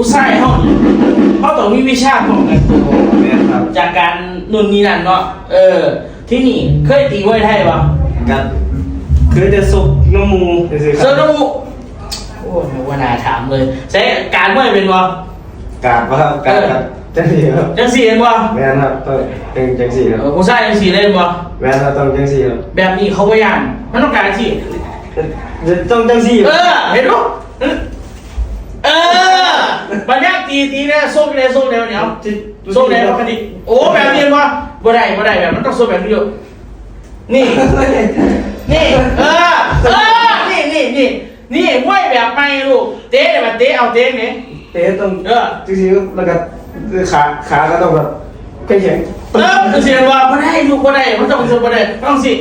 ผู้ชายเขาเขาต้องมีวิชาของกันตัวแม่นครับจากการนู่นนี่นั่นเนาะเออ ที่นี่เคยตีมวยไทยปะกันคือจะสุกน้ำมูซื่อๆคเซอรับร์นูโอ้ไม่ว่านาถามเลยใช้การมวยเป็นปะกราบว่าครับกราบครับจังสี่ครับจังสีเป็นปะแม่นครับต้องจังจังสี่ครับเออผู้ชายจังสีเล่นปะแม่นครับต้องจังสี่ครับแบบนี้เขาพยายามมันต้องการที่ต้องจังสี่เออเห็นปะเออบัญญั ติตีตีเนี่ยโซ่ไปเลยโซ่เร็วเนี่ยโซ่เร็วคดีโอ้แบบนี้วะบ่ได้บ่ได้แบบมันต้องโซ่แบบนี้อยู่นี่ นี่ เออ เออ นี่นี่นี่นี่มวยแบบไม่ลูก เตะแบบเตะเอาเตะเนี่ยเตะต้องเออจังสี่ครับแล้วก็ขาขาก็ต้องแบบแข็งแข็งเออคือเสียงว่าบ่ได้ลูกบ่ได้มันต้องโซ่บ่ได้ต้องสิ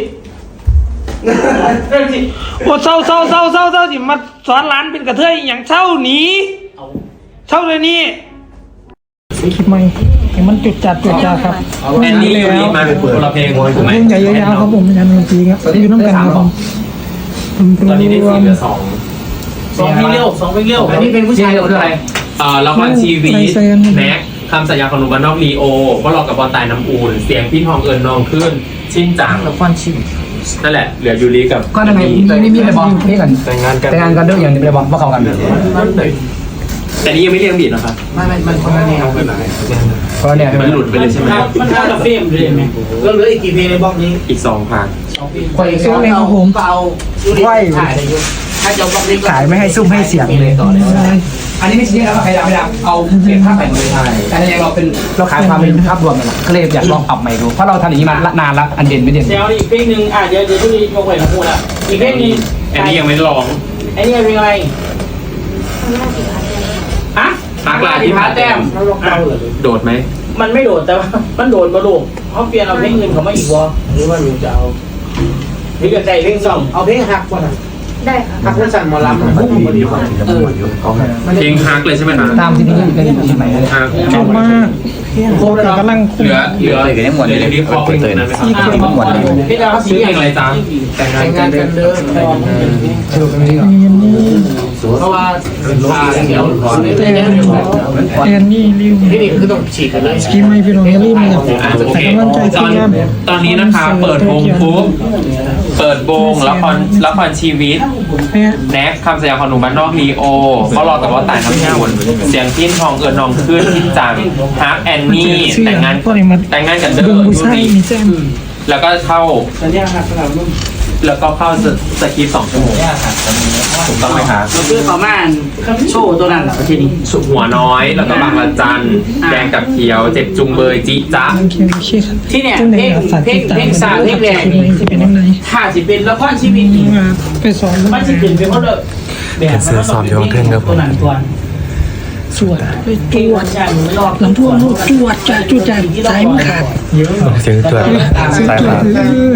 ต้องสิโอ้เศร้าเศร้าเศร้าเศร้าเศร้าสิมาสอนหลานเป็นกระเทยอหย่างเศร้าหนี เอาเศร้าเลยนี่คลิปใหม่ให้มันจุดจัดจุดจัดครับแอนนี่ยูริมาคนละเพลงถูกไหมเรื่องใหญ่ยาวๆครับผมไม่ใช่ดนตรีครับอยู่น้ำกันครับผมตอนนี้ได้สี่เหลือสองสองเพลงเร็วสองเพลงเร็วอันนี้เป็นผู้ชายคืออะไรเอ่อละครชีวิตแน็กคำสัญญาของหนุ่มบ้านนอกลีโอก็รอกับบอลตายน้ำอูนเสียงพี่ทองเอิญนองขึ้น ชินจังละครชีวิตนั่นแหละเหลือยูริกับก็ทำไมมีไม่มีไปบอกนี่กันแต่งงานกันแต่งงานกันด้วยอย่างนี้ไปบอกว่าเขากัน แต่นี่ยังไม่เรียงบีดนะครับไม่ไม่มันคนละแนวเพราะเนี่ยมันหลุดไปเลยใช่ไหมครับมันเข้ากับเฟรมเลยไหมแล้วเหลืออีกกี่เพลงในบล็อกนี้อีกสองพันสองเพลงคอยก็ซื้อเอาในของผมก็เอาดูดิถ่ายได้อยู่ถ้าจะบล็อกนี้ก็ขายไม่ให้ซุ่มให้เสียงเลยต่อเลยอันนี้ไม่ใช่แล้วใครดับไม่ดับเอาเปลี่ยนภาพใหม่เลยใช่อันนี้เราเป็นเราขายความเป็นภาพรวมเลยล่ะก็เลยอยากลองปรับใหม่ดูเพราะเราทำอย่างนี้มานานละอันเด่นไม่เด่นเดี๋ยวอีกเพลงหนึ่งอะเดี๋ยวเดี๋ยวดูดิยกไว้ของพูดละอีกเพลงหนึงอันนี้ยังไม่ได้ร้องไอ้นี่เพลงอะไร ฮะฮักลายที่พาแต้มเราลองเดาเลยโดดไหม มันไม่โดดแต่ว่ามันโดดมาลูกเขาเปลี่ยนเอาเพลงอื่นเขามาอีกวะหรือว่าลูกจะเอาหรือจะใจเพลงสองเอาเพลงหักก่อนนะได้ค่ะหักเพื่อสั่นหมอลำพุ่งมาดีกว่าเออเพลงฮักเลยใช่ไหมคะตามที่นี่ก็ดีที่ใหม่เลยฮักชอบมากโคตรกำลังเหลือเหลือเหลือยูริพอเพลงนั้นไหมครับอะเพลงอะไรชื่อเพลงอะไรจ๊ะแต่งงานกันเดิมชื่อะว่าอ่าเดี๋ยวเพลงนี้แอนนี่ริวนี่คือต้องฉีกกันเลยคลิปใหม่พี่น้องอย่าลืมนะครับอะโอแต่เคกำลังใจตทีอมนงานตอนนี้นะคะ เปิดวงปุ๊บเปิดวงละครละครชีวิตเนี่ยแน็กคำสัญญาของหนุ่มบ้านนอกลีโอก็รอแต่ว่าตายน้ำมูลเสียงพิ้นทองเอิญนองขึ้นที่จังฮักแอนนี่แต่งงานพวกนี้มันแต่งงานกันเดิดึมงผู้ดูชายดิมีแจ้งแล้วก็เข้า สัญญาหักสลับรุ่นแล้วก็เข้าสสคริปต์สองชั่วโมงถูกต้องไหมคะเราเพื่อประมาณโชว์ตัวนั้นแหละประเทศนี้สุหัวน้อยแล้วก็บางละจันแดงกับเขียวเจ็บจุงเบยจิจ๊ะโอเคโอเคครับที่เนี่ยจังไหนเพลงครับฝากเพลติงดตามเพลงสาวเพลงแรกคลิปใหม่จะเป็นยังไงถ้าสิเป็นละครชีวิตนี่มาไปสอนมันจะขึ้นเป็นเพราะแบบแบบตัวนั้นตัวสวดไปเพลงจววัดน จันทร์ไม่รอบลำพวงลูกจวดจ่าจุดจ่าสายมันขาดเสียงตัวสายผ่านเออ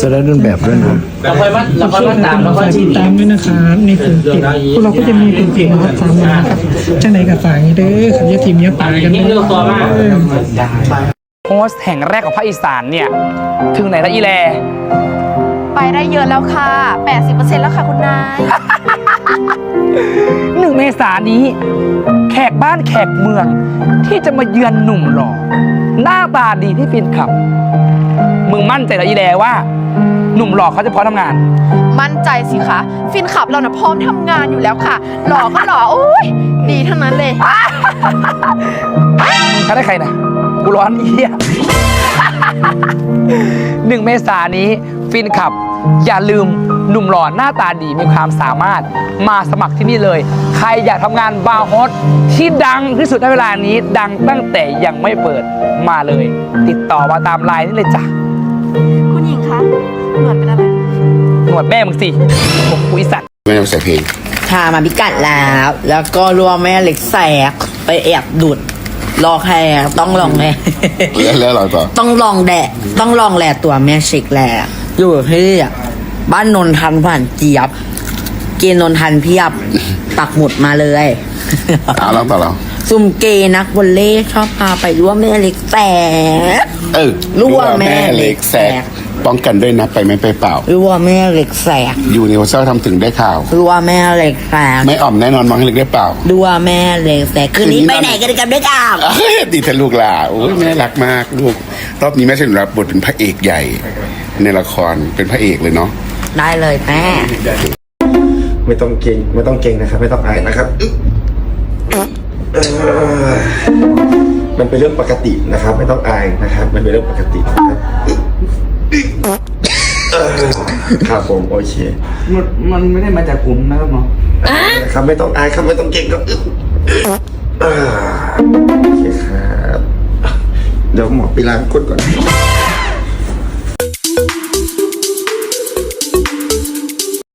จะได้รุ่นแบบด้วยนะเราค่อยมาเราค่อยมาตามเราค่อยฝากชีติดวิตตามด้วยนะครับในกลุ่มเพจพวกเราก็จะมีกลุ่มเพจนะครับตามมานะครับจังไหนกับฝากนี้เด้อขันยาทีมเนี้ยป่ากันยิ่งเลือกตัวมากเออโพสต์แห่งแรกของภาคอีสานเนี่ย ถึงไหนละอีแล ไปได้เยอะแล้วค่ะ 80%แล้วค่ะคุณนายหนึ่งเมษายนนี้ แขกบ้านแขกเมืองที่จะมาเยือนหนุ่มหล่อหน้าตาดีที่ฟินขับ มึงมั่นใจเหรออีแลว่า หนุ่มหล่อเขาจะพร้อมทำงาน มั่นใจสิคะ ฟินขับเรานะพร้อมทำงานอยู่แล้วค่ะ หล่อก็หล่อโอ้ยดีทั้งนั้นเลยเขาได้ใครนะกูร้อนเอี้ยหนึ่งเมษายนนี้ฟินขับ อย่าลืมหนุ่มหล่อหน้าตาดีมีความสามารถมาสมัครที่นี่เลย ใครอยากทำงานบาร์โฮสที่ดังที่สุดในเวลานี้ ดังตั้งแต่ยังไม่เปิดมาเลย ติดต่อมาตามไลน์นี่เลยจ้ะคุณหญิงคะหนวดเป็นอะไรหนวดแม่มึงสิบอกคุยสัตว์ไม่ต้องใส่เพลงพามาพิกัดแล้ว แล้วก็รวมแม่เหล็กแสกไปแอบดูดรอแค่ต้องลองแน่แล้วแล้วเราต่อต้องลองแดะต้องลองแลตัวแม่เช็คแล อยู่ที่บ้านนนทันผ่านเจี๊ยบ เกณฑ์นนทันเพียบปักหมุดมาเลยเอาเราต่อเราซุ่มเกย์นักวอลเล่ชอบพาไปร่วมแม่เหล็กแสกเออร่วมแม่เหล็กแสกป้องกันด้วยนะไปไม่ไปเปล่าหรือว่าแม่เหล็กแสกยูนิเวอร์แซลทำถึงได้ข่าวหรือว่าแม่เหล็กแสกไม่อ่อมแน่นอนมองให้เล็กได้เปล่าหรือว่าแม่เหล็กแสกคืนนี้คืนนี้ไปไหนกันกันด้วยกันเอ้ยดีแต่ลูกหล่ะโอ้ยแม่รักมากลูก รอบนี้แม่เชนรับบทเป็นพระเอกใหญ่ ในละครเป็นพระเอกเลยเนาะได้เลยแม่ ไม่ต้องเก่งไม่ต้องเก่งนะครับ ไม่ต้องอายนะครับอึ๊บเอ่อมันเป็นเรื่องปกตินะครับ ไม่ต้องอายนะครับ มันเป็นเรื่องปกตินะครับเอ่อครับผมโอเคมันมันไม่ได้มาจากผมนะครับเนาะครับไม่ต้องอายครับไม่ต้องเก่งครับอึ๊บเอ่อโอเคครับเดี๋ยวหมอไปล้างก้นก่อน